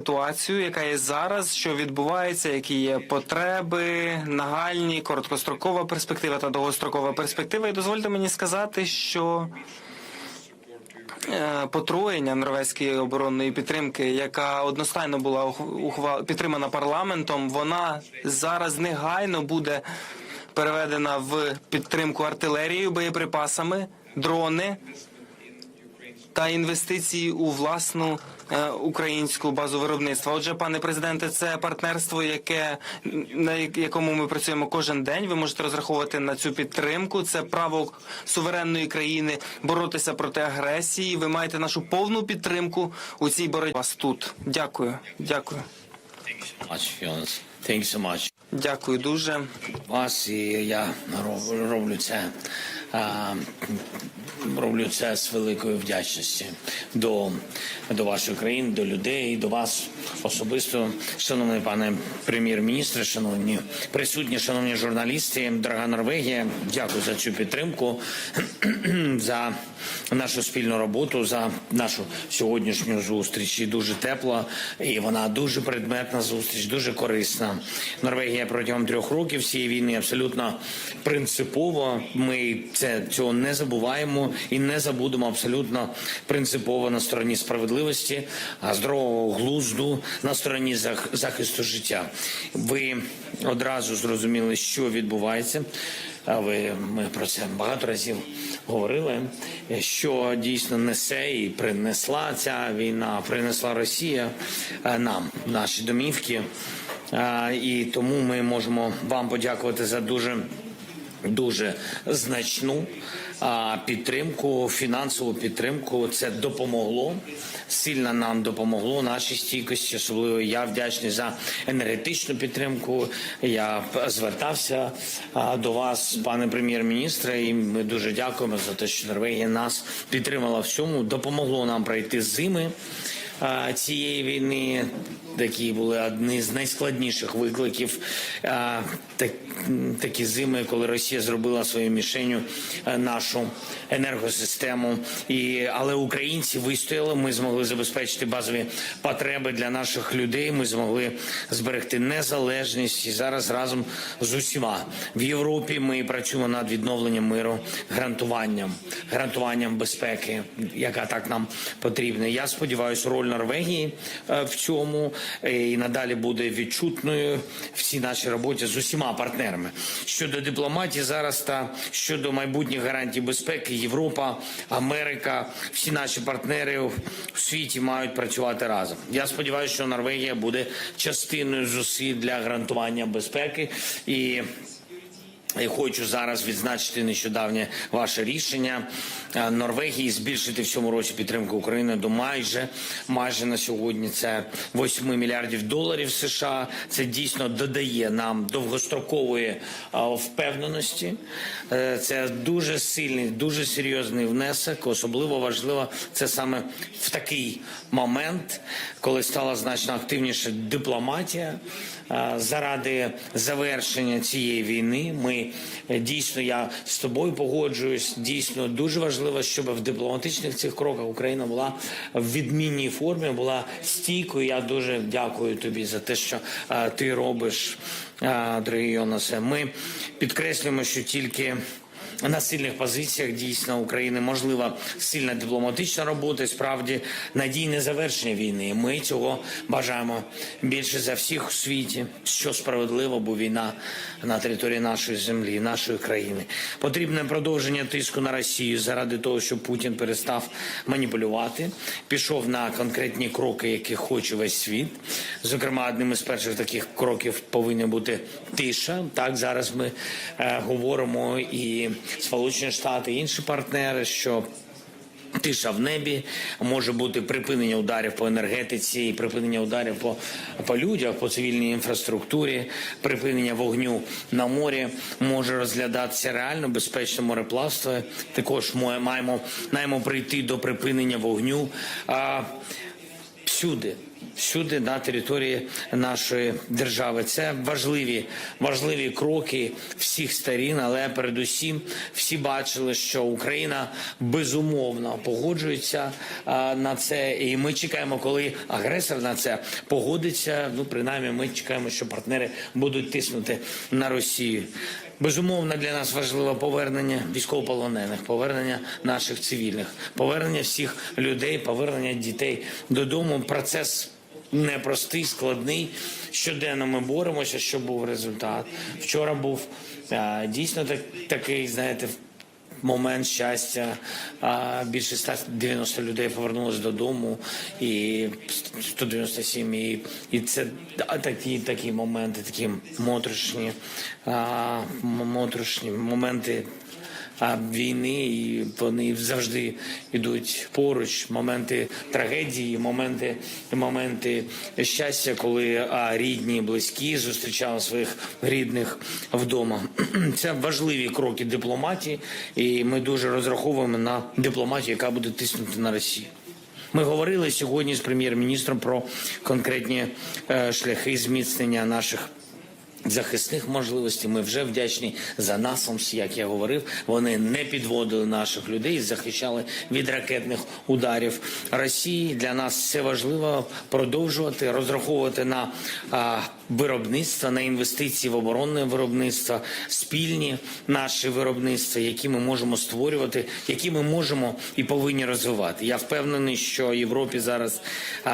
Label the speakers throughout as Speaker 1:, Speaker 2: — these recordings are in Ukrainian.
Speaker 1: ситуацію, яка є зараз, що відбувається, які є потреби, нагальні, короткострокова перспектива та довгострокова перспектива. І дозвольте мені сказати, що е, потроєння норвезької оборонної підтримки, яка одностайно була ухва- підтримана парламентом, вона зараз негайно буде переведена в підтримку артилерією, боєприпасами, дрони та інвестиції у власну українську базу виробництва. Отже, пане президенте, це партнерство, яке на якому ми працюємо кожен день. Ви можете розраховувати на цю підтримку. Це право суверенної країни боротися проти агресії. Ви маєте нашу повну підтримку у цій боротьбі. Вас тут. Дякую. Дякую. Дякую дуже.
Speaker 2: Вас і я роблю це. Роблю це з великою вдячністю до, до вашої країни, до людей, до вас особисто, шановний пане прем'єр-міністре, шановні присутні, шановні журналісти, дорога Норвегія. Дякую за цю підтримку, за нашу спільну роботу, за нашу сьогоднішню зустріч. І дуже тепла, і вона дуже предметна зустріч, дуже корисна. Норвегія протягом трьох років цієї війни абсолютно принципово. Ми це цього не забуваємо і не забудемо абсолютно принципово на стороні справедливості, а здорового глузду на стороні зах- захисту життя. Ви одразу зрозуміли, що відбувається. А ви ми про це багато разів говорили. Що дійсно несе і принесла ця війна, принесла Росія е, нам, наші домівки. Е, І тому ми можемо вам подякувати за дуже дуже значну підтримку, фінансову підтримку. Це допомогло сильно нам допомогло нашій стійкості. Особливо я вдячний за енергетичну підтримку. Я звертався до вас, пане прем'єр-міністре, і ми дуже дякуємо за те, що Норвегія нас підтримала в цьому. Допомогло нам пройти зими цієї війни. Такі були одні з найскладніших викликів. Такі зими, коли Росія зробила своєю мішенью е, нашу енергосистему. І, але українці вистояли. Ми змогли забезпечити базові потреби для наших людей. Ми змогли зберегти незалежність і зараз разом з усіма в Європі. Ми працюємо над відновленням миру, гарантуванням, гарантуванням безпеки, яка так нам потрібна. Я сподіваюся, роль Норвегії е, в цьому е, і надалі буде відчутною в цій нашій роботі з усіма партнерами. Щодо дипломатії зараз та щодо майбутніх гарантій безпеки, Європа, Америка, всі наші партнери в світі мають працювати разом. Я сподіваюся, що Норвегія буде частиною зусиль для гарантування безпеки і. Я хочу зараз відзначити нещодавнє ваше рішення е, Норвегії збільшити в цьому році підтримку України до майже майже на сьогодні. Це 8 мільярдів доларів США. Це дійсно додає нам довгострокової е, впевненості. Е, Це дуже сильний, дуже серйозний внесок. Особливо важливо це саме в такий момент, коли стала значно активніша дипломатія. Е, Заради завершення цієї війни ми е, дійсно я з тобою погоджуюсь. Дійсно дуже важливо, щоб в дипломатичних цих кроках Україна була в відмінній формі, була стійкою. Я дуже дякую тобі за те, що е, ти робиш, дорогі Йонасе. Ми підкреслюємо, що тільки на сильних позиціях дійсно України можлива сильна дипломатична робота, і справді надійне завершення війни. Ми цього бажаємо більше за всіх у світі, що справедливо, бо війна на території нашої землі, нашої країни. Потрібне продовження тиску на Росію заради того, щоб Путін перестав маніпулювати, пішов на конкретні кроки, які хоче весь світ. Зокрема, одним із перших таких кроків повинна бути тиша. Так зараз ми е, говоримо і Сполучені Штати, інші партнери, що Тиша в небі може бути припинення ударів по енергетиці, припинення ударів по, по людях, по цивільній інфраструктурі, припинення вогню на морі може розглядатися реально безпечне мореплавство. Також ми маємо маємо прийти до припинення вогню а, всюди. всюди на території нашої держави. Це важливі, важливі кроки всіх сторін, але передусім всі бачили, що Україна безумовно погоджується на це, і ми чекаємо, коли агресор на це погодиться. Ну, принаймні, ми чекаємо, що партнери будуть тиснути на Росію. Безумовно, для нас важливо повернення військовополонених, повернення наших цивільних, повернення всіх людей, повернення дітей додому. Процес непростий, складний. Щоденно ми боремося, щоб був результат. Вчора був а, дійсно так, такий, знаєте, момент щастя. Більше 190 людей повернулося додому, і 197, і, і це такі, такі моменти, такі моторошні, моторошні моменти а, війни, і вони завжди йдуть поруч. Моменти трагедії, моменти, моменти щастя, коли а, рідні, близькі зустрічали своїх рідних вдома. Це важливі кроки дипломатії, і ми дуже розраховуємо на дипломатію, яка буде тиснути на Росію. Ми говорили сьогодні з прем'єр-міністром про конкретні е, шляхи зміцнення наших. Захисних можливостей ми вже вдячні за насамс, як я говорив. Вони не підводили наших людей, захищали від ракетних ударів Росії. Для нас це важливо продовжувати розраховувати на а, виробництво, на інвестиції в оборонне виробництво, спільні наші виробництва, які ми можемо створювати, які ми можемо і повинні розвивати. Я впевнений, що Європі зараз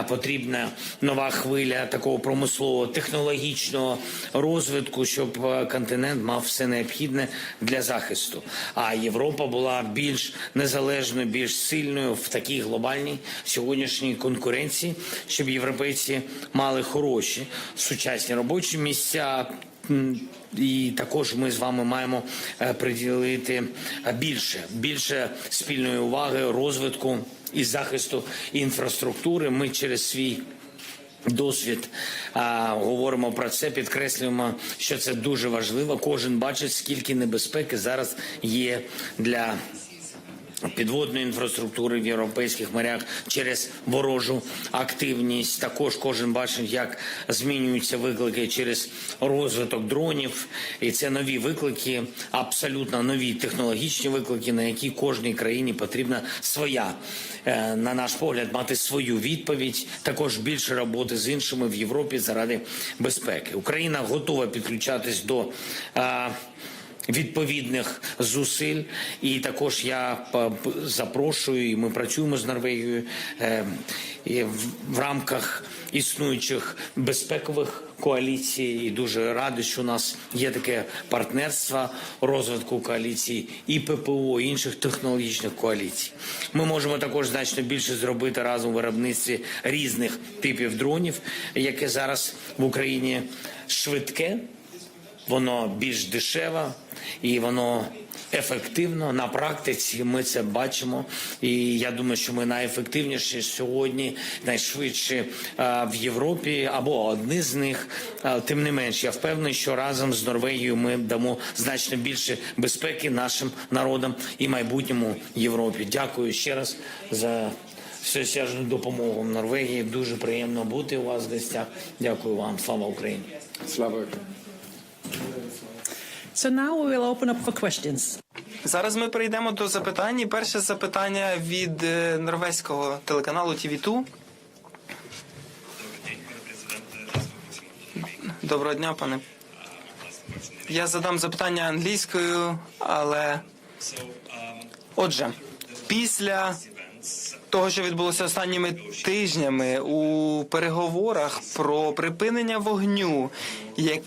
Speaker 2: потрібна нова хвиля такого промислового технологічного розвитку, щоб континент мав все необхідне для захисту. А Європа була більш незалежною, більш сильною в такій глобальній сьогоднішній конкуренції, щоб європейці мали хороші сучасні робочі місця. І також ми з вами маємо е, приділити е, більше, більше спільної уваги розвитку і захисту інфраструктури. Ми через свій досвід а, говоримо про це, підкреслюємо, що це дуже важливо. Кожен бачить, скільки небезпеки зараз є для. Підводної інфраструктури в європейських морях через ворожу активність. Також кожен бачить, як змінюються виклики через розвиток дронів, і це нові виклики, абсолютно нові технологічні виклики, на які кожній країні потрібна своя, е, на наш погляд, мати свою відповідь. Також більше роботи з іншими в Європі заради безпеки. Україна готова підключатись до. Е, відповідних зусиль. І також я п- запрошую, і ми працюємо з Норвегією е, в, рамках існуючих безпекових коаліцій. І дуже радий, що у нас є таке партнерство розвитку коаліцій і ППО, і інших технологічних коаліцій. Ми можемо також значно більше зробити разом виробництві різних типів дронів, яке зараз в Україні швидке воно більш дешеве і воно ефективно на практиці. Ми це бачимо. І я думаю, що ми найефективніші сьогодні, найшвидше в Європі або одні з них. Тим не менш, я впевнений, що разом з Норвегією ми дамо значно більше безпеки нашим народам і майбутньому Європі. Дякую ще раз за. Всесяжну допомогу Норвегії дуже приємно бути у вас в гостях. Дякую вам. Слава Україні.
Speaker 3: Слава Україні.
Speaker 4: So now we will open up for questions.
Speaker 1: Зараз ми перейдемо до запитань. Перше запитання від е, норвезького телеканалу TV2. Доброго дня, пане. Я задам запитання англійською, але отже, після того, що відбулося останніми тижнями у переговорах про припинення вогню, як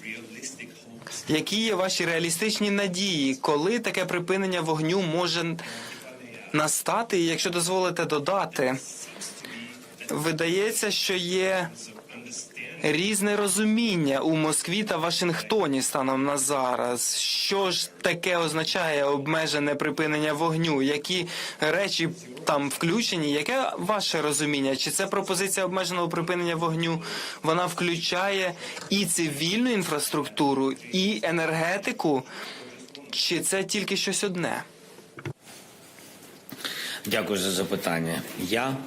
Speaker 1: які є ваші реалістичні надії, коли таке припинення вогню може настати? Якщо дозволите додати, видається, що є різне розуміння у Москві та Вашингтоні станом на зараз. Що ж таке означає обмежене припинення вогню? Які речі там включені? Яке ваше розуміння? Чи це пропозиція обмеженого припинення вогню? Вона включає і цивільну інфраструктуру, і енергетику? Чи це тільки щось одне?
Speaker 2: Дякую за запитання. Я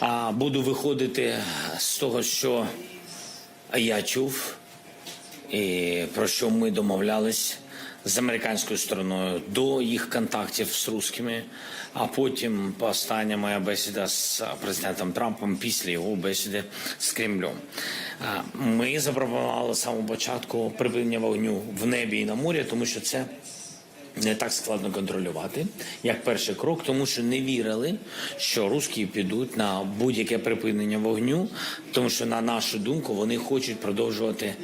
Speaker 2: А буду виходити з того, що я чув, і про що ми домовлялись з американською стороною до їх контактів з русскими, а потім остання моя бесіда з президентом Трампом після його бесіди з Кремлем. Ми запропонували самого початку припинення вогню в небі і на морі, тому що це не так складно контролювати, як перший крок, тому що не вірили, що русські підуть на будь-яке припинення вогню, тому що на нашу думку вони хочуть продовжувати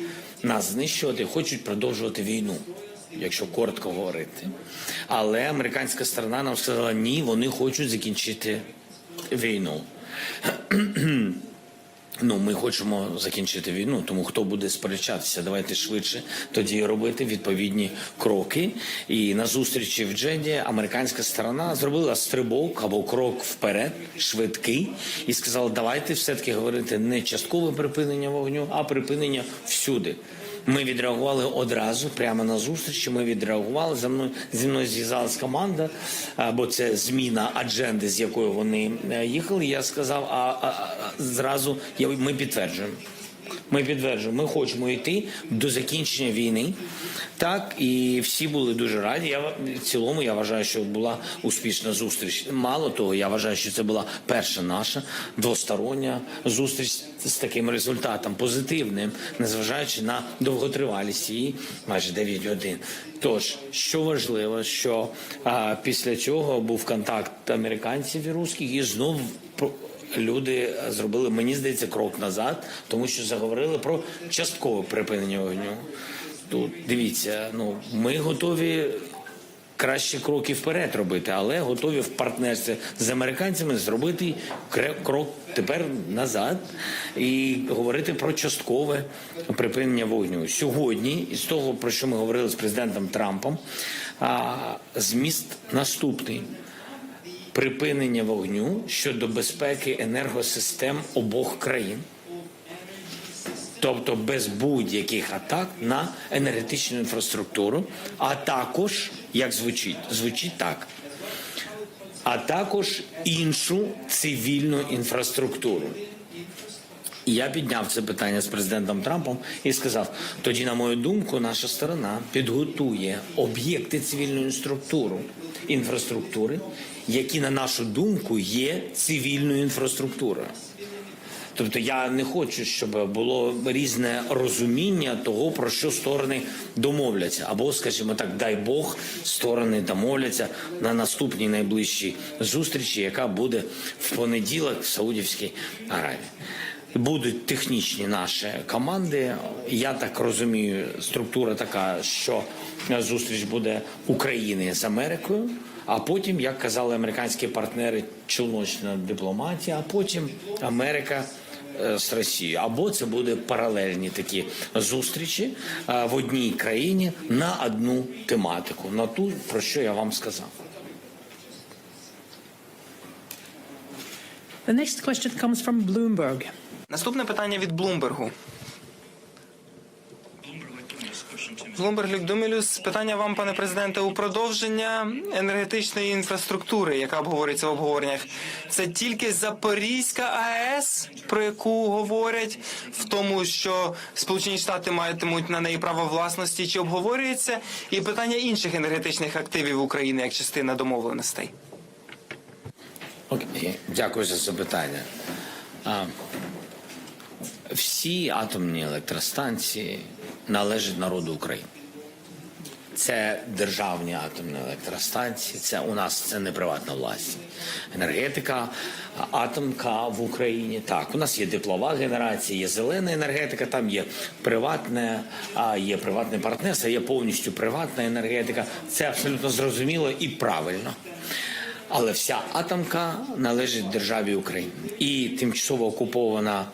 Speaker 2: нас знищувати, хочуть продовжувати війну. Якщо коротко говорити, але американська сторона нам сказала ні, вони хочуть закінчити війну. Ну, ми хочемо закінчити війну, тому хто буде сперечатися, давайте швидше тоді робити відповідні кроки. І на зустрічі в Джеді американська сторона зробила стрибок або крок вперед, швидкий, і сказала, давайте все-таки говорити не часткове припинення вогню, а припинення всюди. Ми відреагували одразу, прямо на зустрічі. Ми відреагували за мною зі мною зв'язалась команда, бо це зміна адженди, з якою вони е, їхали. Я сказав, а, а, а зразу я ми підтверджуємо. Ми підтверджуємо, ми хочемо йти до закінчення війни. Так, і всі були дуже раді. Я в цілому я вважаю, що була успішна зустріч. Мало того, я вважаю, що це була перша наша двостороння зустріч з таким результатом позитивним, незважаючи на довготривалість її майже 9 годин. Тож, що важливо, що а, після цього був контакт американців і русських, і знов люди зробили, мені здається, крок назад, тому що заговорили про часткове припинення вогню. Тут дивіться, ну ми готові кращі кроки вперед робити, але готові в партнерстві з американцями зробити крок тепер назад і говорити про часткове припинення вогню. Сьогодні, із того, про що ми говорили з президентом Трампом, а, зміст наступний припинення вогню щодо безпеки енергосистем обох країн. Тобто без будь-яких атак на енергетичну інфраструктуру, а також, як звучить, звучить так, а також іншу цивільну інфраструктуру. І Я підняв це питання з президентом Трампом і сказав: тоді, на мою думку, наша сторона підготує об'єкти цивільної структури, інфраструктури, які, на нашу думку, є цивільною інфраструктурою. Тобто я не хочу, щоб було різне розуміння того, про що сторони домовляться, або, скажімо так, дай Бог, сторони домовляться на наступній найближчій зустрічі, яка буде в понеділок в Саудівській Аравії. Будуть технічні наші команди. Я так розумію, структура така, що зустріч буде України з Америкою. А потім, як казали американські партнери, чолночна дипломатія, а потім Америка з Росією. Або це буде паралельні такі зустрічі е, в одній країні на одну тематику, на ту, про що я вам сказав.
Speaker 4: The next question comes from Bloomberg.
Speaker 1: Наступне питання від Блумбергу. Блумберг Люкдумілюс, питання вам, пане президенте, у продовження енергетичної інфраструктури, яка обговорюється в обговореннях. Це тільки Запорізька АЕС, про яку говорять, в тому, що Сполучені Штати матимуть на неї право власності, чи обговорюється і питання інших енергетичних активів України як частина домовленостей.
Speaker 2: Окей, дякую за запитання. Всі атомні електростанції належать народу України. Це державні атомні електростанції. Це у нас це не приватна власність. Енергетика, атомка в Україні. Так, у нас є теплова генерація, є зелена енергетика, там є приватне, а є приватне партнерство, є повністю приватна енергетика. Це абсолютно зрозуміло і правильно. Але вся атомка належить державі України і тимчасово окупована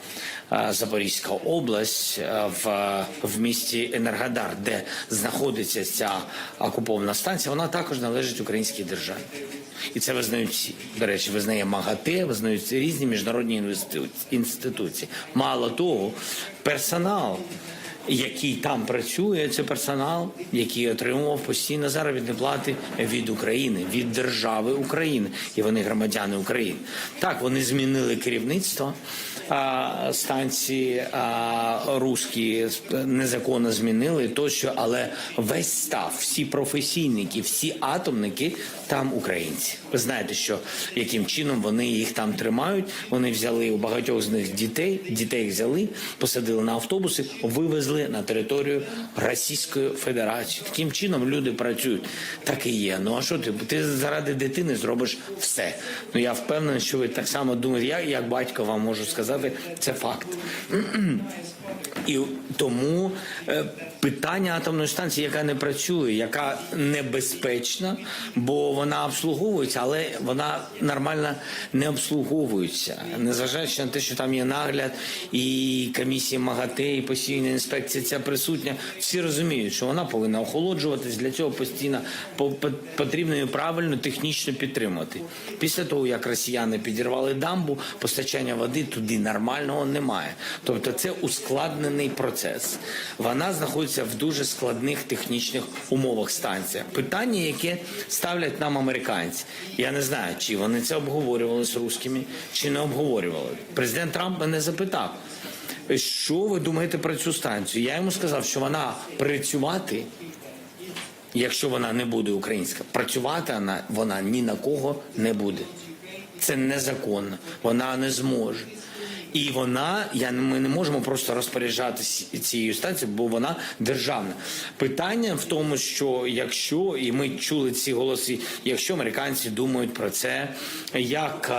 Speaker 2: е, Запорізька область е, в, в місті Енергодар, де знаходиться ця окупована станція, вона також належить українській державі. І це визнають всі. До речі, визнає МАГАТЕ, визнають різні міжнародні інституції. Мало того, персонал який там працює, це персонал, який отримував постійно заробітні плати від України, від держави України, і вони громадяни України. Так, вони змінили керівництво станції руські незаконно змінили тощо, але весь став, всі професійники, всі атомники там українці. Ви знаєте, що яким чином вони їх там тримають. Вони взяли у багатьох з них дітей, дітей взяли, посадили на автобуси, вивезли на територію Російської Федерації. Таким чином люди працюють. Так і є. Ну а що ти? Ти заради дитини зробиш все. Ну я впевнений, що ви так само думаєте. Я як батько вам можу сказати, це факт. І тому е, питання атомної станції, яка не працює, яка небезпечна, бо вона обслуговується, але вона нормально не обслуговується, незважаючи на те, що там є нагляд і комісія МАГАТЕ, і постійна інспекція ця присутня. Всі розуміють, що вона повинна охолоджуватись. Для цього постійно по- по- потрібно її правильно технічно підтримувати. Після того, як росіяни підірвали дамбу, постачання води туди нормального немає. Тобто це ускладнений процес. Вона знаходиться в дуже складних технічних умовах станція. Питання, яке ставлять нам американці. Я не знаю, чи вони це обговорювали з русскими, чи не обговорювали. Президент Трамп мене запитав. Що ви думаєте про цю станцію? Я йому сказав, що вона працювати, якщо вона не буде українська, працювати вона, вона ні на кого не буде. Це незаконно. Вона не зможе. І вона, я ми не можемо просто розпоряджатися цією станцією, бо вона державна. Питання в тому, що якщо і ми чули ці голоси, якщо американці думають про це, як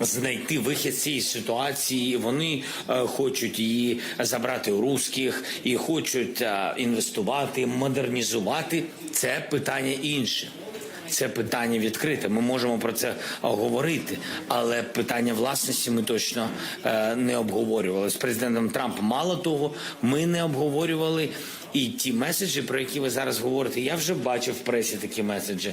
Speaker 2: знайти вихід цієї ситуації. Вони е, хочуть її забрати у русських і хочуть е, інвестувати, модернізувати. Це питання інше. Це питання відкрите. Ми можемо про це говорити, але питання власності ми точно е, не обговорювали з президентом Трампом. Мало того, ми не обговорювали і ті меседжі, про які ви зараз говорите. Я вже бачив в пресі такі меседжі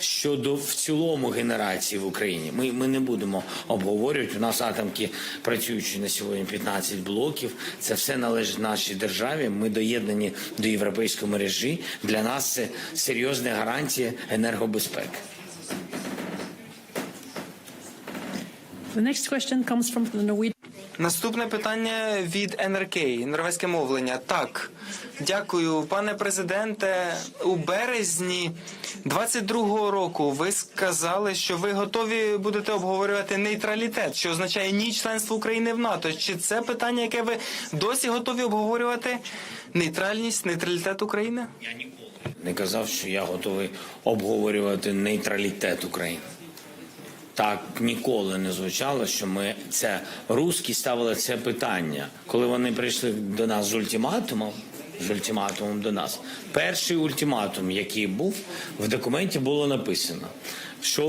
Speaker 2: щодо в цілому генерації в Україні. Ми, ми не будемо обговорювати. У нас атомки працюючи на сьогодні 15 блоків. Це все належить нашій державі. Ми доєднані до європейської мережі. Для нас це серйозна гарантія енергобезпеки.
Speaker 4: The next question comes from the Norwegian.
Speaker 1: Наступне питання від НРК, норвезьке мовлення. Так, дякую, пане президенте. У березні 22-го року ви сказали, що ви готові будете обговорювати нейтралітет, що означає ні членство України в НАТО. Чи це питання, яке ви досі готові обговорювати? Нейтральність, нейтралітет України?
Speaker 2: Я ніколи не казав, що я готовий обговорювати нейтралітет України. Так ніколи не звучало, що ми це русські ставили це питання, коли вони прийшли до нас з ультиматумом. З ультиматумом до нас. Перший ультиматум, який був в документі, було написано, що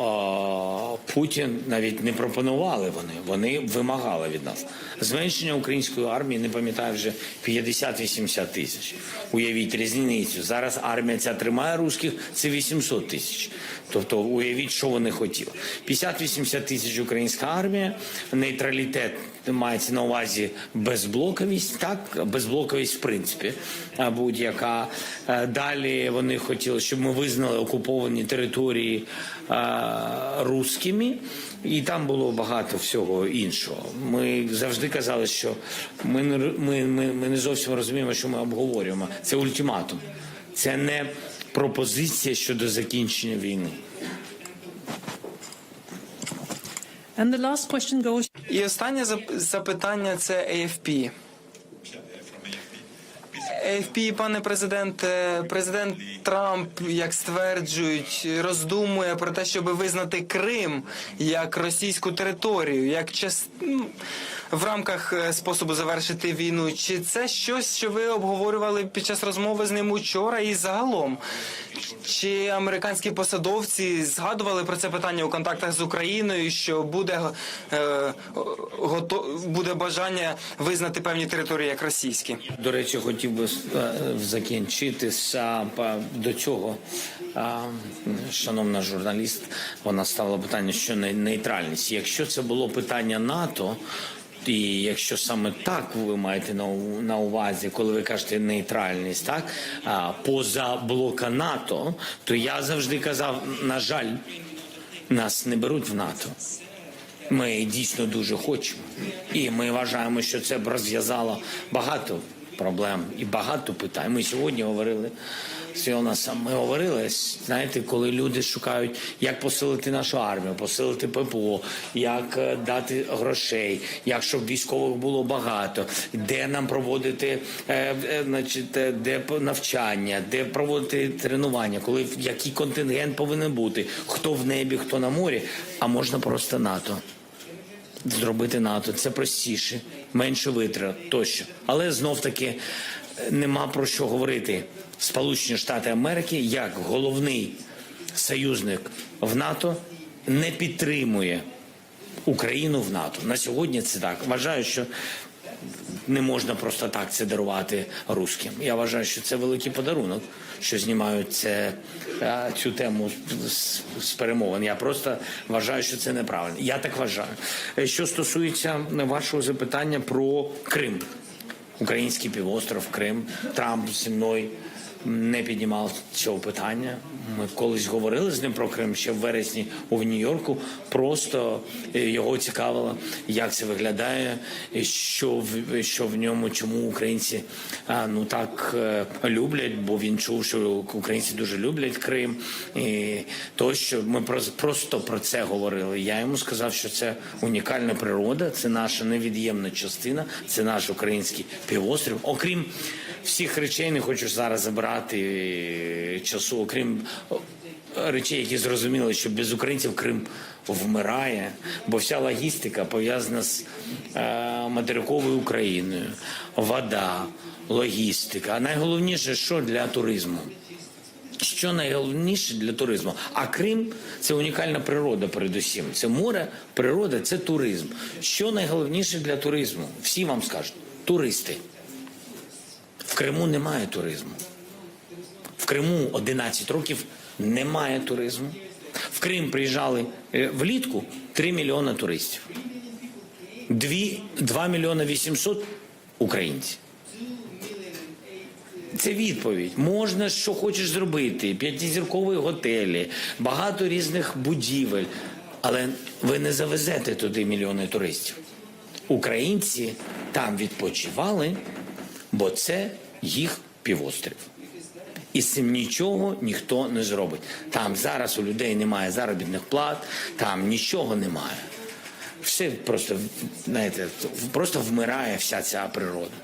Speaker 2: а, Путін навіть не пропонували вони, вони вимагали від нас зменшення української армії. Не пам'ятаю вже 50-80 тисяч. Уявіть різницю. Зараз армія ця тримає русських, це 800 тисяч. Тобто уявіть, що вони хотіли. 50-80 тисяч українська армія, нейтралітет мається на увазі безблоковість, так безблоковість в принципі а будь-яка. Е, Далі вони хотіли, щоб ми визнали окуповані території а, русскими, і там було багато всього іншого. Ми завжди казали, що ми не ми, ми, ми не зовсім розуміємо, що ми обговорюємо. Це ультиматум, це не пропозиція щодо закінчення війни.
Speaker 4: And the last question goes
Speaker 1: І останнє зап- запитання це AFP. AFP, пане президенте, президент Трамп, як стверджують, роздумує про те, щоб визнати Крим як російську територію, як час ну, в рамках е, способу завершити війну. Чи це щось, що ви обговорювали під час розмови з ним учора і загалом? Чи американські посадовці згадували про це питання у контактах з Україною? Що буде е, гото, буде бажання визнати певні території як російські?
Speaker 2: До речі, хотів би е, закінчити з, до цього. Шановна журналіст, вона ставила питання, що не- нейтральність. Якщо це було питання НАТО, І якщо саме так ви маєте на, увазі, коли ви кажете нейтральність, так а, поза блока НАТО, то я завжди казав, на жаль, нас не беруть в НАТО. Ми дійсно дуже хочемо. І ми вважаємо, що це б розв'язало багато проблем і багато питань. Ми сьогодні говорили з Йонасом, ми говорили, знаєте, коли люди шукають, як посилити нашу армію, посилити ППО, як е, дати грошей, як щоб військових було багато, де нам проводити е, е, значить, де навчання, де проводити тренування, коли який контингент повинен бути, хто в небі, хто на морі, а можна просто НАТО зробити НАТО. Це простіше, менше витрат тощо. Але знов таки е, нема про що говорити. Сполучені Штати Америки як головний союзник в НАТО не підтримує Україну в НАТО. На сьогодні це так. Вважаю, що не можна просто так це дарувати русським. Я вважаю, що це великий подарунок, що знімають це, е, цю тему з, з перемовин. Я просто вважаю, що це неправильно. Я так вважаю. Е, Що стосується вашого запитання про Крим, український півостров, Крим, Трамп зі мною не піднімав цього питання. Ми колись говорили з ним про Крим ще в вересні у Нью-Йорку. Просто е, його цікавило, як це виглядає, що в що в ньому, чому українці ну так е, люблять, бо він чув, що українці дуже люблять Крим. І тощо ми про- просто про це говорили. Я йому сказав, що це унікальна природа, це наша невід'ємна частина, це наш український півострів. Окрім всіх речей, не хочу зараз забирати е, часу, окрім речей, які зрозуміли, що без українців Крим вмирає, бо вся логістика пов'язана з е, материковою Україною, вода, логістика. А найголовніше, що для туризму. Що найголовніше для туризму? А Крим це унікальна природа, передусім. Це море, природа, це туризм. Що найголовніше для туризму? Всі вам скажуть туристи. Криму немає туризму. В Криму 11 років немає туризму. В Крим приїжджали е, влітку 3 мільйони туристів. 2, 2 мільйони 800 українців. Це відповідь. Можна що хочеш зробити. П'ятизіркові готелі, багато різних будівель. Але ви не завезете туди мільйони туристів. Українці там відпочивали, бо це їх півострів. І з цим нічого ніхто не зробить. Там зараз у людей немає заробітних плат, там нічого немає. Все просто, знаєте, просто вмирає вся ця природа.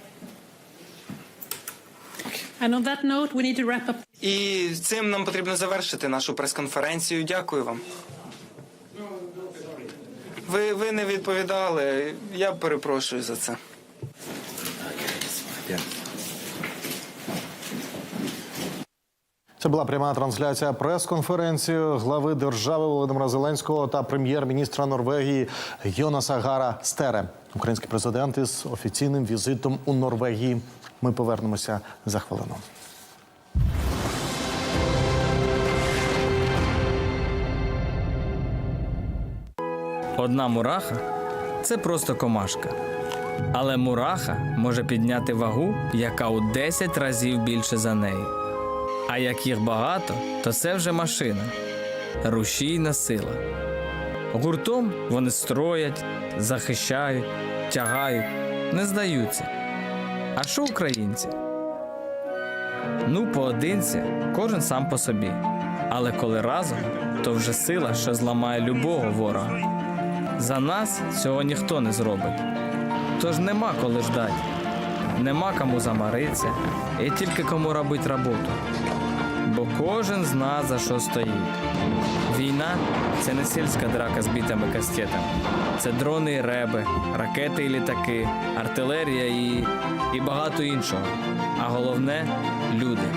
Speaker 4: And on that note, we need to wrap up.
Speaker 1: І цим нам потрібно завершити нашу прес-конференцію. Дякую вам. Ви, ви не відповідали. Я перепрошую за це.
Speaker 3: Це була пряма трансляція прес-конференції глави держави Володимира Зеленського та прем'єр-міністра Норвегії Йонаса Гара Стере. Український президент із офіційним візитом у Норвегії. Ми повернемося за хвилину.
Speaker 5: Одна мураха це просто комашка. Але мураха може підняти вагу, яка у 10 разів більше за неї. А як їх багато, то це вже машина рушійна сила. Гуртом вони строять, захищають, тягають, не здаються. А що українці? Ну, поодинці, кожен сам по собі. Але коли разом, то вже сила, що зламає любого ворога. За нас цього ніхто не зробить. Тож нема коли ждати, нема кому замаритися, і тільки кому робити роботу. Бо кожен зна за що стоїть. Війна це не сільська драка з бітами кастетами. Це дрони і реби, ракети і літаки, артилерія і, і багато іншого. А головне люди.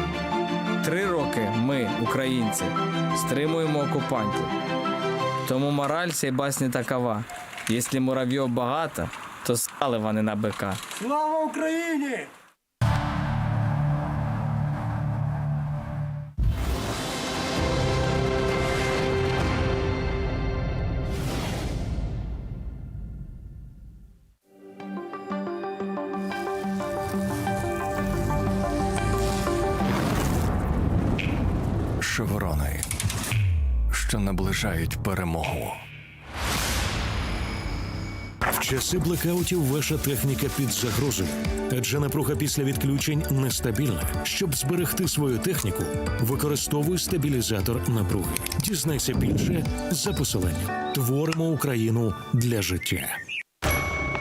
Speaker 5: Три роки ми, українці, стримуємо окупантів. Тому мораль цієї басні такова. Якщо муравйов багато, то стали вони на бика.
Speaker 6: Слава Україні!
Speaker 7: Шеврони, що наближають перемогу.
Speaker 8: Часи блекаутів ваша техніка під загрозою, адже напруга після відключень нестабільна. Щоб зберегти свою техніку, використовуй стабілізатор напруги. Дізнайся більше за посиланням. Творимо Україну для життя.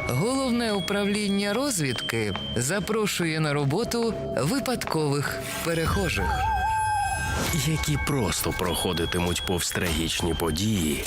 Speaker 9: Головне управління розвідки запрошує на роботу випадкових перехожих.
Speaker 10: які просто проходитимуть повз трагічні події